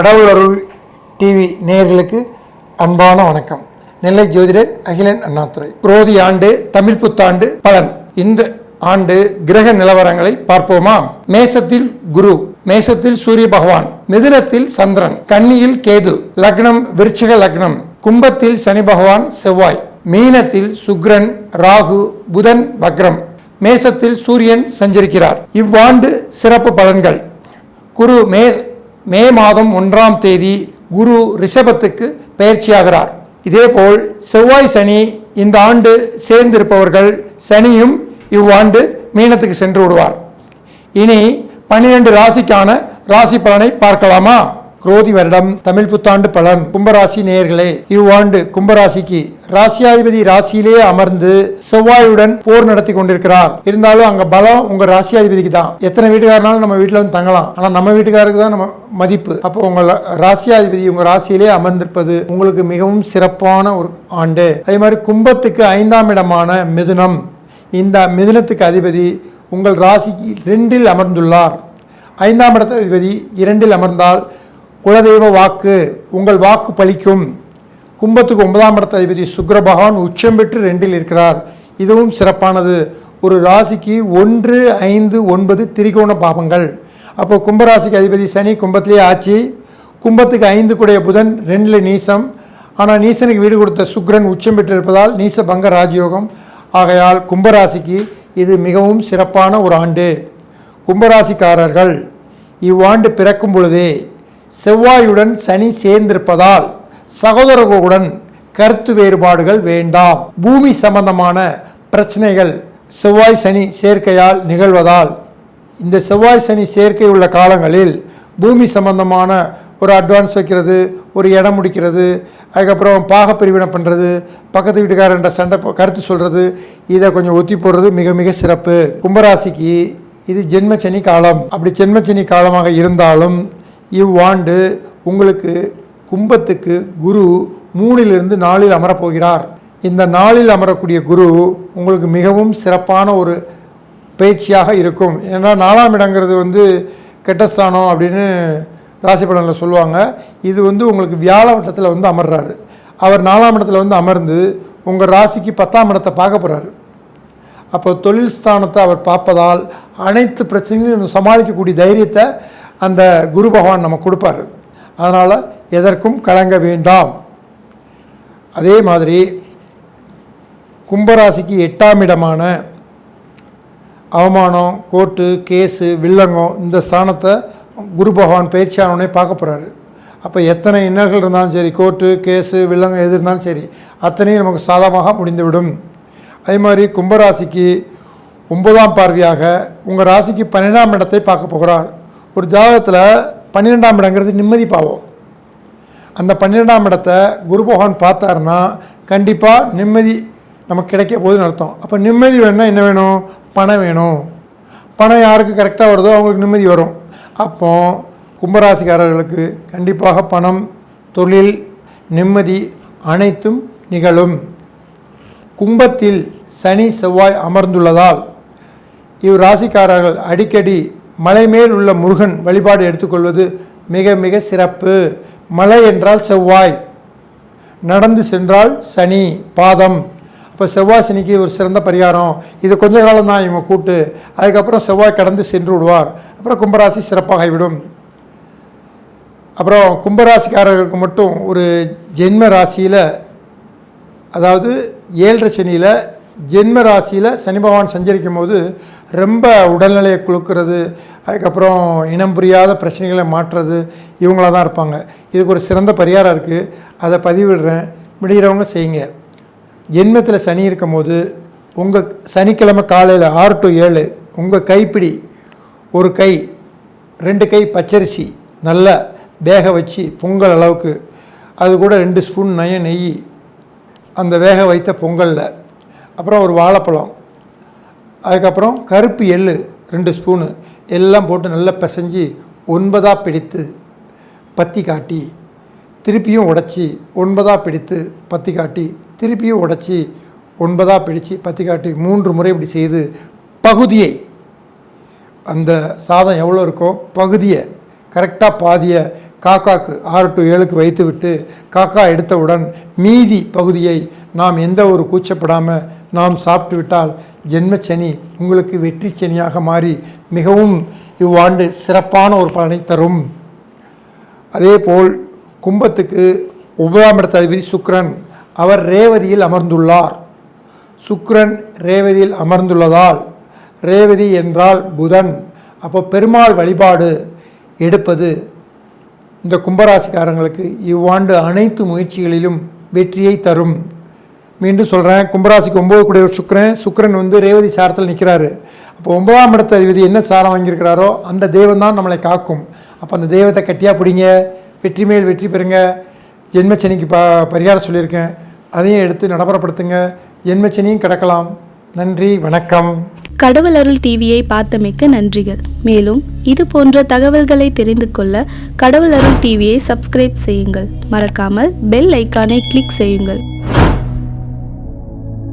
கடவுள் அருள் டிவி நேயர்களுக்கு அன்பான வணக்கம். நெல்லை ஜோதிடர் அகிலன் அண்ணாதுரை. குரோதி ஆண்டு தமிழ் புத்தாண்டு பலன். இந்த ஆண்டு கிரக நிலவரங்களை பார்ப்போமா? மேசத்தில் குரு மேசத்தில் சூரிய பகவான் மிதுனத்தில் சந்திரன் கன்னியில் கேது லக்னம் விருச்சிக லக்னம் கும்பத்தில் சனி பகவான் செவ்வாய் மீனத்தில் சுக்ரன் ராகு புதன் வக்ரம் மேசத்தில் சூரியன் சஞ்சரிக்கிறார். இவ்வாண்டு சிறப்பு பலன்கள். குரு மே மே மாதம் ஒன்றாம் தேதி குரு ரிஷபத்துக்கு பயிற்சியாகிறார். இதேபோல் செவ்வாய் சனி இந்த ஆண்டு சேர்ந்திருப்பவர்கள் சனியும் இவ்வாண்டு மீனத்துக்கு சென்று விடுவார். இனி பன்னிரண்டு ராசிக்கான ராசி பலனை பார்க்கலாமா? குரோதி வருடம் தமிழ் புத்தாண்டு பலன். கும்பராசி நேயர்களே இவ்வாண்டு கும்பராசிக்கு ராசியாதிபதி ராசியிலே அமர்ந்து செவ்வாயுடன் போர் நடத்தி கொண்டிருக்கிறார். இருந்தாலும் அங்க பலம் உங்க ராசியாதிபதிக்கு தான். எத்தனை வீட்டுக்காரனாலும் நம்ம வீட்டில் வந்து தங்கலாம். ஆனா நம்ம வீட்டுக்காருக்கு தான் நம்ம மதிப்பு. அப்போ உங்க ராசியாதிபதி உங்க ராசியிலே அமர்ந்திருப்பது உங்களுக்கு மிகவும் சிறப்பான ஒரு ஆண்டு. அதே மாதிரி கும்பத்துக்கு ஐந்தாம் இடமான மிதுனம். இந்த மிதுனத்துக்கு அதிபதி உங்கள் ராசிக்கு ரெண்டில் அமர்ந்துள்ளார். ஐந்தாம் இடத்த அதிபதி இரண்டில் அமர்ந்தால் குலதெய்வ வாக்கு உங்கள் வாக்கு பலிக்கும். கும்பத்துக்கு ஒன்பதாம் இடத்த அதிபதி சுக்கர பகவான் உச்சம் பெற்று ரெண்டில் இருக்கிறார். இதுவும் சிறப்பானது. ஒரு ராசிக்கு ஒன்று ஐந்து ஒன்பது திரிகோண பாவங்கள் அப்போ கும்பராசிக்கு அதிபதி சனி கும்பத்திலேயே ஆட்சி. கும்பத்துக்கு ஐந்து கூடிய புதன் ரெண்டில் நீசம். ஆனால் நீசனுக்கு வீடு கொடுத்த சுக்ரன் உச்சம் பெற்றிருப்பதால் நீச பங்க ராஜயோகம். ஆகையால் கும்பராசிக்கு இது மிகவும் சிறப்பான ஒரு ஆண்டு. கும்பராசிக்காரர்கள் இவ்வாண்டு பிறக்கும் பொழுதே செவ்வாயுடன் சனி சேர்ந்திருப்பதால் சகோதரர்களுடன் கருத்து வேறுபாடுகள் வேண்டாம். பூமி சம்பந்தமான பிரச்சனைகள் செவ்வாய் சனி சேர்க்கையால் நிகழ்வதால் இந்த செவ்வாய் சனி சேர்க்கை உள்ள காலங்களில் பூமி சம்பந்தமான ஒரு அட்வான்ஸ் வைக்கிறது ஒரு இடம் முடிக்கிறது அதுக்கப்புறம் பாகப்பிரிவினை பண்ணுறது பக்கத்து வீட்டுக்காரன்ற சண்டை கருத்து சொல்கிறது இதை கொஞ்சம் ஒத்தி போடுறது மிக மிக சிறப்பு. கும்பராசிக்கு இது ஜென்மச்சனி காலம். அப்படி ஜென்மச்சனி காலமாக இருந்தாலும் இவ்வாண்டு உங்களுக்கு கும்பத்துக்கு குரு மூணிலிருந்து நாளில் அமரப்போகிறார். இந்த நாளில் அமரக்கூடிய குரு உங்களுக்கு மிகவும் சிறப்பான ஒரு பயிற்சியாக இருக்கும். ஏன்னா நாலாம் இடங்கிறது வந்து கெட்டஸ்தானம் அப்படின்னு ராசி பலனில் சொல்லுவாங்க. இது வந்து உங்களுக்கு வியாழ வட்டத்தில் வந்து அமர்றாரு. அவர் நாலாம் இடத்துல வந்து அமர்ந்து உங்கள் ராசிக்கு பத்தாம் இடத்தை பார்க்க போகிறாரு அப்போ தொழில் ஸ்தானத்தை அவர் பார்ப்பதால் அனைத்து பிரச்சனைகளையும் சமாளிக்கக்கூடிய தைரியத்தை அந்த குரு பகவான் நமக்கு கொடுப்பார். அதனால் எதற்கும் கலங்க வேண்டாம். அதே மாதிரி கும்பராசிக்கு எட்டாம் இடமான அவமானம் கோர்ட்டு கேஸு வில்லங்கம் இந்த ஸ்தானத்தை குரு பகவான் பயிற்சியானவனே பார்க்க போகிறாரு அப்போ எத்தனை இன்னல்கள் இருந்தாலும் சரி கோர்ட்டு கேஸு வில்லங்கம் எது இருந்தாலும் சரி அத்தனையும் நமக்கு சாதகமாக முடிந்துவிடும். அதே மாதிரி கும்பராசிக்கு ஒன்பதாம் பார்வையாக உங்கள் ராசிக்கு பன்னெண்டாம் இடத்தை பார்க்க போகிறார். ஒரு ஜாதகத்தில் பன்னிரெண்டாம் இடங்கிறது நிம்மதி பாவம். அந்த பன்னிரெண்டாம் இடத்த குரு பகவான் பார்த்தாருன்னா கண்டிப்பாக நிம்மதி நமக்கு கிடைக்க போகுதுன்னு அர்த்தம். அப்போ நிம்மதி வேணும்னா என்ன வேணும்? பணம் வேணும். பணம் யாருக்கு கரெக்டாக வருதோ அவங்களுக்கு நிம்மதி வரும். அப்போ கும்பராசிக்காரர்களுக்கு கண்டிப்பாக பணம் தொழில் நிம்மதி அனைத்தும் நிகழும். கும்பத்தில் சனி செவ்வாய் அமர்ந்துள்ளதால் இவ் ராசிக்காரர்கள் அடிக்கடி மலை மேல் உள்ள முருகன் வழிபாடு எடுத்துக்கொள்வது மிக மிக சிறப்பு. மலை என்றால் செவ்வாய். நடந்து சென்றால் சனி பாதம். அப்போ செவ்வாய் சனிக்கு ஒரு சிறந்த பரிகாரம். இது கொஞ்ச காலம் தான் இவங்க கூட்டு. அதுக்கப்புறம் செவ்வாய் கடந்து சென்று விடுவார். அப்புறம் கும்பராசி சிறப்பாகிவிடும் அப்புறம் கும்பராசிக்காரர்களுக்கு மட்டும் ஒரு ஜென்ம ராசியில் அதாவது ஏழரை சனியில் ஜென்ம ராசியில் சனி பகவான் சஞ்சரிக்கும் போது ரொம்ப உடல்நிலையை குழுக்கிறது அதுக்கப்புறம் இனம் புரியாத பிரச்சனைகளை மாற்றுறது இவங்களாக தான் இருப்பாங்க. இதுக்கு ஒரு சிறந்த பரிகாரம் இருக்குது அதை பதிவிடுறேன். முடிகிறவங்க செய்யுங்க. ஜென்மத்தில் சனி இருக்கும் போது உங்கள் சனிக்கிழமை காலையில் ஆறு டு ஏழு உங்கள் கைப்பிடி ஒரு கை ரெண்டு கை பச்சரிசி நல்லா வேக வச்சு பொங்கல் அளவுக்கு அது கூட ரெண்டு ஸ்பூன் நய நெய் அந்த வேக வைத்த பொங்கலில். அப்புறம் ஒரு வாழைப்பழம். அதுக்கப்புறம் கருப்பு எள்ளு ரெண்டு ஸ்பூனு. எல்லாம் போட்டு நல்லா பிசைஞ்சு ஒன்பதாக பிடித்து பத்தி காட்டி திருப்பியும் உடச்சி ஒன்பதாக பிடித்து பத்தி காட்டி திருப்பியும் உடைச்சி ஒன்பதாக பிடித்து பத்தி காட்டி மூன்று முறை இப்படி செய்து பகுதியை அந்த சாதம் எவ்வளோ இருக்கோ பகுதியை கரெக்டாக பாதியை காக்காக்கு ஆறு டு ஏழுக்கு வைத்துவிட்டு காக்கா எடுத்தவுடன் மீதி பகுதியை நாம் எந்த ஒரு கூச்சப்படாமல் நாம் சாப்பிட்டு விட்டால் ஜென்மச்சனி உங்களுக்கு வெற்றி சனியாக மாறி மிகவும் இவ்வாண்டு சிறப்பான ஒரு பலனை தரும். அதேபோல் கும்பத்துக்கு ஒன்பதாம் இடத்த அதிபதி அவர் ரேவதியில் அமர்ந்துள்ளார். சுக்ரன் ரேவதியில் அமர்ந்துள்ளதால் ரேவதி என்றால் புதன். அப்போ பெருமாள் வழிபாடு எடுப்பது இந்த கும்பராசிக்காரங்களுக்கு இவ்வாண்டு அனைத்து முயற்சிகளிலும் வெற்றியை தரும். மீண்டும் சொல்கிறேன் கும்பராசிக்கு ஒம்பது கூடிய ஒரு சுக்கரன். வந்து ரேவதி சாரத்தில் நிற்கிறாரு அப்போ ஒன்பதாம் இடத்த அதிபதி என்ன சாரம் வாங்கியிருக்கிறாரோ அந்த தெய்வம் தான் நம்மளை காக்கும். அப்போ அந்த தெய்வத்தை கட்டியாக பிடிங்க. வெற்றி மேல் வெற்றி பெறுங்க. ஜென்மச்சனிக்கு ப பரிகாரம் சொல்லியிருக்கேன். அதையும் எடுத்து நடைமுறைப்படுத்துங்க. ஜென்மச்சனியும் கிடக்கலாம். நன்றி வணக்கம். கடவுள் அருள் டிவியை பார்த்தமைக்க நன்றிகள். மேலும் இது போன்ற தகவல்களை தெரிந்து கொள்ள கடவுள் அருள் டிவியை சப்ஸ்கிரைப் செய்யுங்கள். மறக்காமல் பெல் ஐக்கானை கிளிக் செய்யுங்கள்.